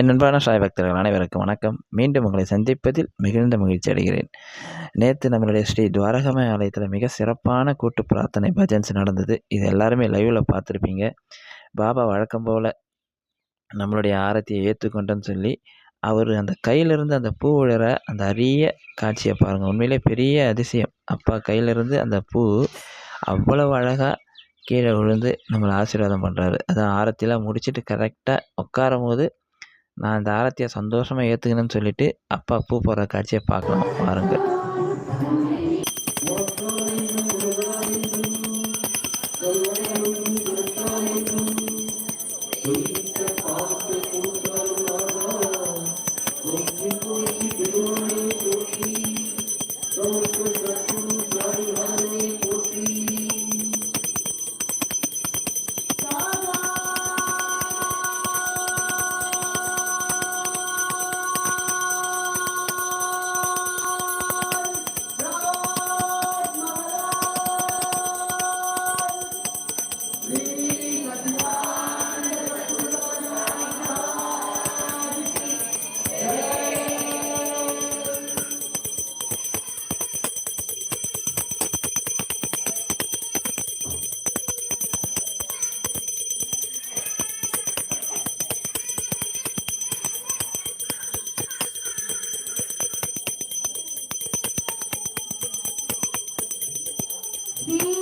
என் அன்பான சாய் பக்தர்கள் அனைவருக்கும் வணக்கம். மீண்டும் உங்களை சந்திப்பதில் மிகுந்த மகிழ்ச்சி அடைகிறேன். நேற்று நம்மளுடைய ஸ்ரீ துவாரகமய ஆலயத்தில் மிக சிறப்பான கூட்டு பிரார்த்தனை பஜன்ஸ் நடந்தது. இது எல்லாருமே லைவில் பார்த்துருப்பீங்க. பாபா வழக்கம் போல் நம்மளுடைய ஆரத்தியை ஏற்றுக்கொண்டேன்னு சொல்லி அவர் அந்த கையிலிருந்து அந்த பூ விழுற அந்த அரிய காட்சியை பாருங்கள் உண்மையிலே பெரிய அதிசயம். அப்பா கையிலிருந்து அந்த பூ அவ்வளவு அழகாக கீழே விழுந்து நம்மளை ஆசீர்வாதம் பண்ணுறாரு அதான் ஆரத்திலாம் முடிச்சுட்டு கரெக்டாக உட்காரும் போது நான் இந்த ஆரத்தியை சந்தோஷமாக ஏற்றுக்கணும்னு சொல்லிவிட்டு அப்பா பூ போடுற காட்சியை பார்க்கலாம் பாருங்கள் you. See?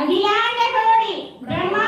अखिलांड ब्रह्मा